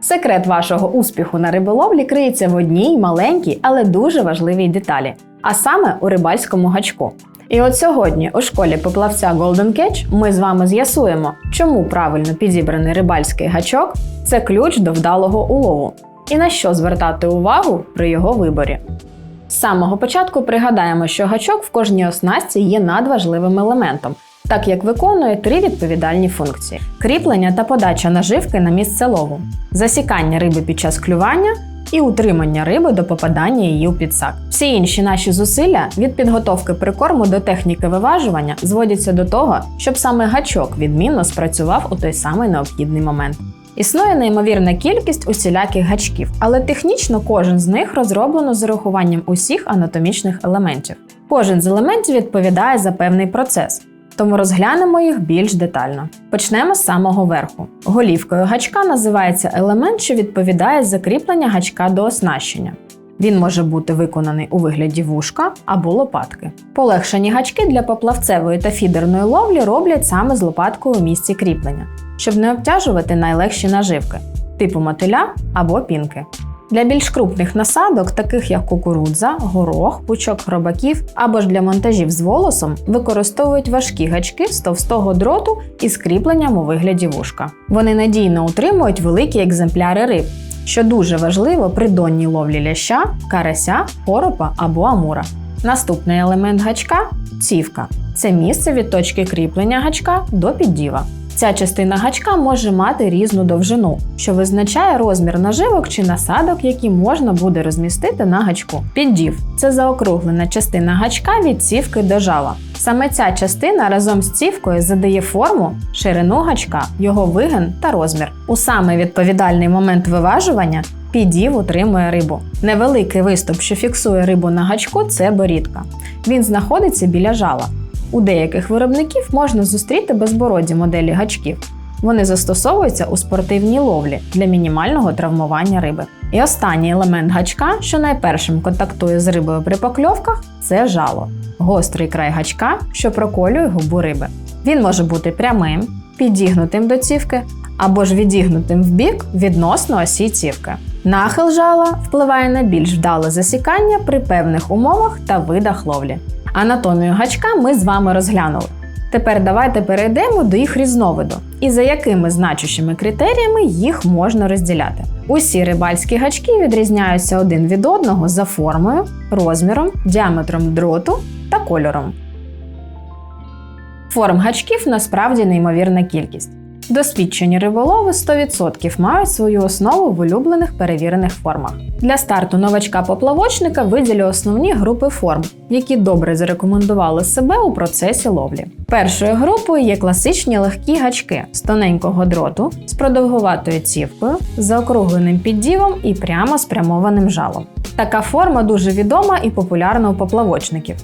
Секрет вашого успіху на риболовлі криється в одній маленькій, але дуже важливій деталі, а саме у рибальському гачку. І от сьогодні у школі поплавця Golden Catch ми з вами з'ясуємо, чому правильно підібраний рибальський гачок це ключ до вдалого улову, і на що звертати увагу при його виборі. З самого початку пригадаємо, що гачок в кожній оснастці є надважливим елементом, так як виконує три відповідальні функції: кріплення та подача наживки на місце лову, засікання риби під час клювання і утримання риби до попадання її у підсак. Всі інші наші зусилля від підготовки прикорму до техніки виважування зводяться до того, щоб саме гачок відмінно спрацював у той самий необхідний момент. Існує неймовірна кількість усіляких гачків, але технічно кожен з них розроблено з урахуванням усіх анатомічних елементів. Кожен з елементів відповідає за певний процес, тому розглянемо їх більш детально. Почнемо з самого верху. Голівкою гачка називається елемент, що відповідає за кріплення гачка до оснащення. Він може бути виконаний у вигляді вушка або лопатки. Полегшені гачки для поплавцевої та фідерної ловлі роблять саме з лопаткою у місці кріплення, щоб не обтяжувати найлегші наживки типу мотиля або пінки. Для більш крупних насадок, таких як кукурудза, горох, пучок хробаків або ж для монтажів з волосом, використовують важкі гачки з товстого дроту із кріпленням у вигляді вушка. Вони надійно утримують великі екземпляри риб, що дуже важливо при донній ловлі ляща, карася, коропа або амура. Наступний елемент гачка цівка. Це місце від точки кріплення гачка до піддіва. Ця частина гачка може мати різну довжину, що визначає розмір наживок чи насадок, які можна буде розмістити на гачку. Піддів це заокруглена частина гачка від цівки до жала. Саме ця частина разом з цівкою задає форму, ширину гачка, його вигин та розмір. У саме відповідальний момент виважування піддів утримує рибу. Невеликий виступ, що фіксує рибу на гачку, це борідка. Він знаходиться біля жала. У деяких виробників можна зустріти безбороді моделі гачків. Вони застосовуються у спортивній ловлі для мінімального травмування риби. І останній елемент гачка, що найпершим контактує з рибою при покльовках, це жало гострий край гачка, що проколює губу риби. Він може бути прямим, підігнутим до цівки або ж відігнутим вбік відносно осі цівки. Нахил жала впливає на більш вдале засікання при певних умовах та видах ловлі. Анатомію гачка ми з вами розглянули. Тепер давайте перейдемо до їх різновиду і за якими значущими критеріями їх можна розділяти. Усі рибальські гачки відрізняються один від одного за формою, розміром, діаметром дроту та кольором. Форм гачків насправді неймовірна кількість. Досвідчені риболови 100% мають свою основу в улюблених перевірених формах. Для старту новачка-поплавочника виділю основні групи форм, які добре зарекомендували себе у процесі ловлі. Першою групою є класичні легкі гачки з тоненького дроту, з продовгуватою цівкою, з заокругленим піддівом і прямо спрямованим жалом. Така форма дуже відома і популярна у поплавочників,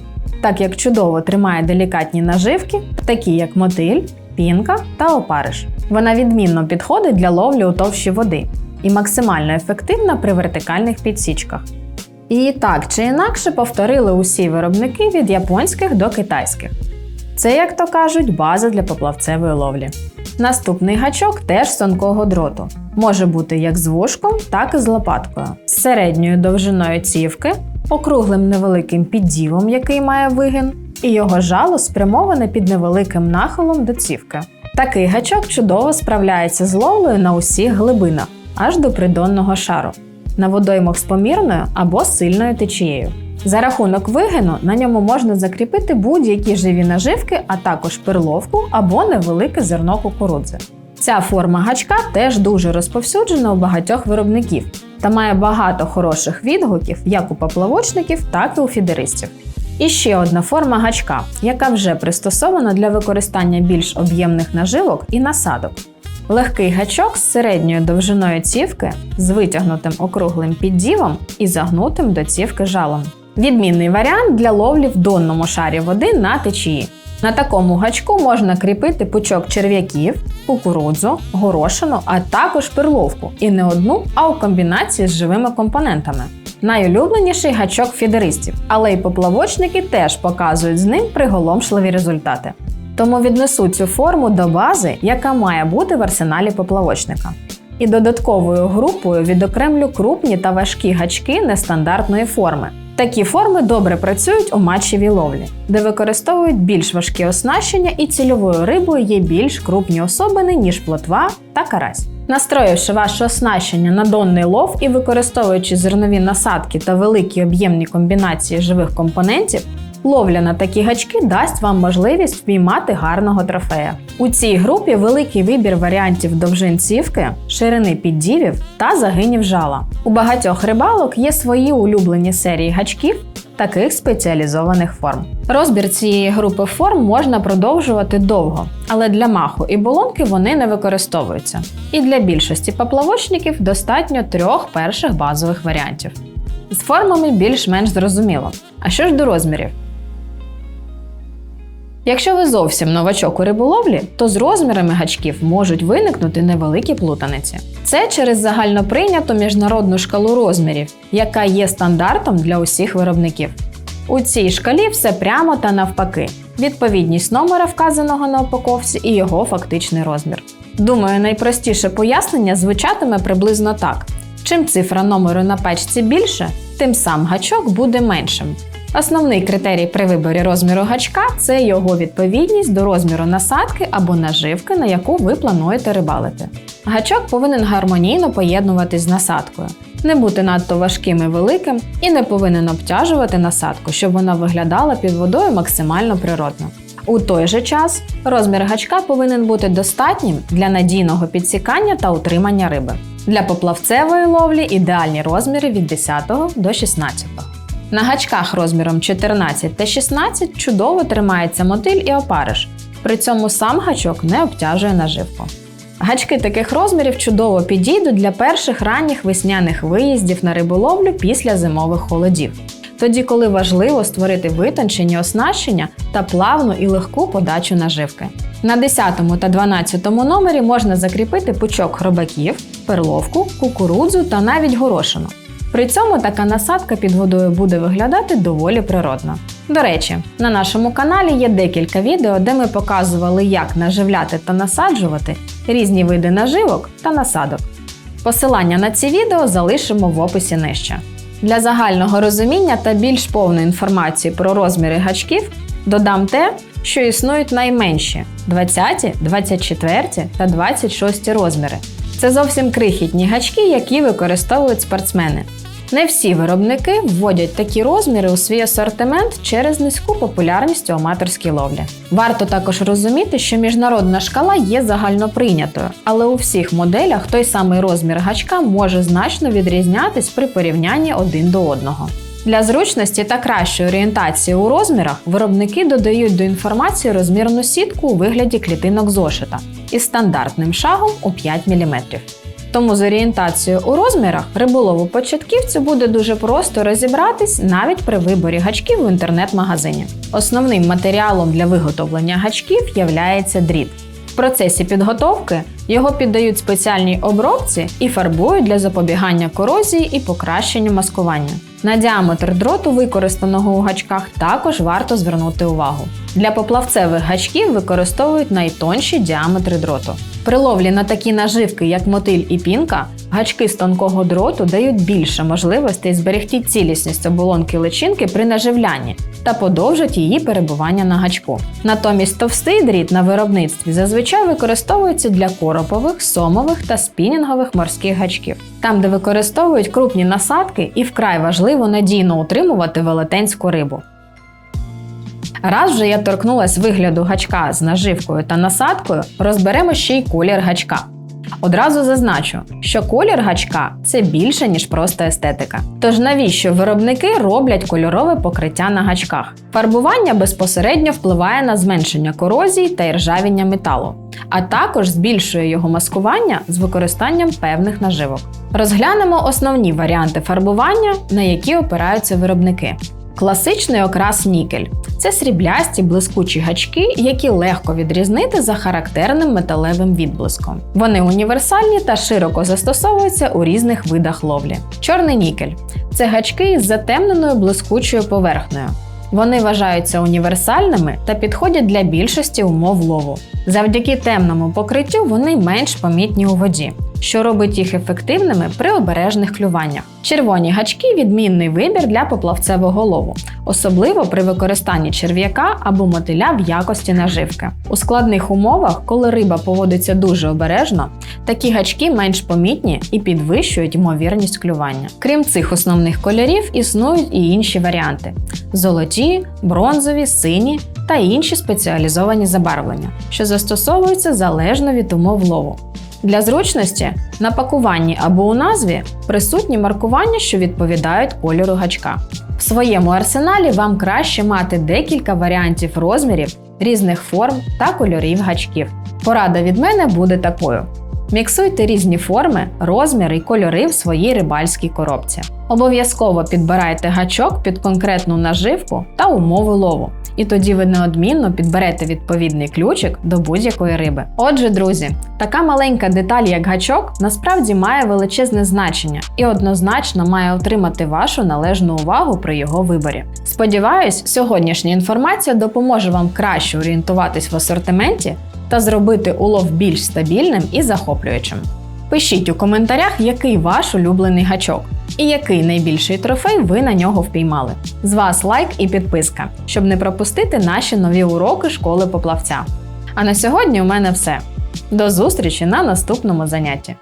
так як чудово тримає делікатні наживки, такі як мотиль, пінка та опариш. Вона відмінно підходить для ловлі у товщі води і максимально ефективна при вертикальних підсічках. І так чи інакше повторили усі виробники від японських до китайських. Це, як то кажуть, база для поплавцевої ловлі. Наступний гачок теж з тонкого дроту. Може бути як з вушком, так і з лопаткою, з середньою довжиною цівки, округлим невеликим піддівом, який має вигин, і його жало спрямоване під невеликим нахилом до цівки. Такий гачок чудово справляється з ловлею на усіх глибинах, аж до придонного шару, на водоймах з помірною або сильною течією. За рахунок вигину на ньому можна закріпити будь-які живі наживки, а також перловку або невелике зерно кукурудзи. Ця форма гачка теж дуже розповсюджена у багатьох виробників та має багато хороших відгуків як у поплавочників, так і у фідеристів. І ще одна форма гачка, яка вже пристосована для використання більш об'ємних наживок і насадок. Легкий гачок з середньою довжиною цівки з витягнутим округлим піддівом і загнутим до цівки жалом. Відмінний варіант для ловлі в донному шарі води на течії. На такому гачку можна кріпити пучок черв'яків, кукурудзу, горошину, а також перловку. І не одну, а у комбінації з живими компонентами. Найулюбленіший гачок фідеристів, але й поплавочники теж показують з ним приголомшливі результати. Тому віднесу цю форму до бази, яка має бути в арсеналі поплавочника. І додатковою групою відокремлю крупні та важкі гачки нестандартної форми. Такі форми добре працюють у матчевій ловлі, де використовують більш важкі оснащення і цільовою рибою є більш крупні особини, ніж плотва та карась. Настроївши ваше оснащення на донний лов і використовуючи зернові насадки та великі об'ємні комбінації живих компонентів, ловля на такі гачки дасть вам можливість впіймати гарного трофея. У цій групі великий вибір варіантів довжин цівки, ширини піддівів та загинів жала. У багатьох рибалок є свої улюблені серії гачків. Таких спеціалізованих форм. Розбір цієї групи форм можна продовжувати довго, але для маху і болонки вони не використовуються. І для більшості поплавочників достатньо трьох перших базових варіантів. З формами більш-менш зрозуміло. А що ж до розмірів? Якщо ви зовсім новачок у риболовлі, то з розмірами гачків можуть виникнути невеликі плутаниці. Це через загальноприйняту міжнародну шкалу розмірів, яка є стандартом для усіх виробників. У цій шкалі все прямо та навпаки. Відповідність номера, вказаного на упаковці, і його фактичний розмір. Думаю, найпростіше пояснення звучатиме приблизно так: чим цифра номеру на печці більше, тим сам гачок буде меншим. Основний критерій при виборі розміру гачка це його відповідність до розміру насадки або наживки, на яку ви плануєте рибалити. Гачок повинен гармонійно поєднуватись з насадкою, не бути надто важким і великим і не повинен обтяжувати насадку, щоб вона виглядала під водою максимально природно. У той же час розмір гачка повинен бути достатнім для надійного підсікання та утримання риби. Для поплавцевої ловлі ідеальні розміри від 10 до 16. На гачках розміром 14 та 16 чудово тримається мотиль і опариш, при цьому сам гачок не обтяжує наживку. Гачки таких розмірів чудово підійдуть для перших ранніх весняних виїздів на риболовлю після зимових холодів, тоді коли важливо створити витончені оснащення та плавну і легку подачу наживки. На 10 та 12 номері можна закріпити пучок хробаків, перловку, кукурудзу та навіть горошину. При цьому така насадка під водою буде виглядати доволі природно. До речі, на нашому каналі є декілька відео, де ми показували, як наживляти та насаджувати різні види наживок та насадок. Посилання на ці відео залишимо в описі нижче. Для загального розуміння та більш повної інформації про розміри гачків додам те, що існують найменші 20, 24 та 26 розміри. Це зовсім крихітні гачки, які використовують спортсмени. Не всі виробники вводять такі розміри у свій асортимент через низьку популярність у аматорській ловлі. Варто також розуміти, що міжнародна шкала є загальноприйнятою, але у всіх моделях той самий розмір гачка може значно відрізнятись при порівнянні один до одного. Для зручності та кращої орієнтації у розмірах виробники додають до інформації розмірну сітку у вигляді клітинок зошита із стандартним шагом у 5 мм. Тому з орієнтацією у розмірах риболову початківцю буде дуже просто розібратись навіть при виборі гачків в інтернет-магазині. Основним матеріалом для виготовлення гачків являється дріт. В процесі підготовки його піддають спеціальній обробці і фарбують для запобігання корозії і покращення маскування. На діаметр дроту, використаного у гачках, також варто звернути увагу. Для поплавцевих гачків використовують найтонші діаметри дроту. При ловлі на такі наживки, як мотиль і пінка, гачки з тонкого дроту дають більше можливостей зберегти цілісність оболонки личинки при наживлянні та подовжать її перебування на гачку. Натомість товстий дріт на виробництві зазвичай використовується для коропових, сомових та спінінгових морських гачків, там, де використовують крупні насадки і вкрай важливо надійно утримувати велетенську рибу. Раз вже я торкнулась вигляду гачка з наживкою та насадкою, розберемо ще й колір гачка. Одразу зазначу, що колір гачка це більше, ніж просто естетика. Тож навіщо виробники роблять кольорове покриття на гачках? Фарбування безпосередньо впливає на зменшення корозії та іржавіння металу, а також збільшує його маскування з використанням певних наживок. Розглянемо основні варіанти фарбування, на які опираються виробники. Класичний окрас нікель це сріблясті блискучі гачки, які легко відрізнити за характерним металевим відблиском. Вони універсальні та широко застосовуються у різних видах ловлі. Чорний нікель це гачки з затемненою блискучою поверхнею. Вони вважаються універсальними та підходять для більшості умов лову. Завдяки темному покриттю вони менш помітні у воді. Що робить їх ефективними при обережних клюваннях. Червоні гачки відмінний вибір для поплавцевого лову, особливо при використанні черв'яка або мотиля в якості наживки. У складних умовах, коли риба поводиться дуже обережно, такі гачки менш помітні і підвищують ймовірність клювання. Крім цих основних кольорів, існують і інші варіанти: золоті, бронзові, сині та інші спеціалізовані забарвлення, що застосовуються залежно від умов лову. Для зручності на пакуванні або у назві присутні маркування, що відповідають кольору гачка. В своєму арсеналі вам краще мати декілька варіантів розмірів, різних форм та кольорів гачків. Порада від мене буде такою: міксуйте різні форми, розміри і кольори в своїй рибальській коробці. Обов'язково підбирайте гачок під конкретну наживку та умови лову. І тоді ви неодмінно підберете відповідний ключик до будь-якої риби. Отже, друзі, така маленька деталь, як гачок, насправді має величезне значення і однозначно має отримати вашу належну увагу при його виборі. Сподіваюсь, сьогоднішня інформація допоможе вам краще орієнтуватись в асортименті та зробити улов більш стабільним і захоплюючим. Пишіть у коментарях, який ваш улюблений гачок і який найбільший трофей ви на нього впіймали. З вас лайк і підписка, щоб не пропустити наші нові уроки школи поплавця. А на сьогодні у мене все. До зустрічі на наступному занятті.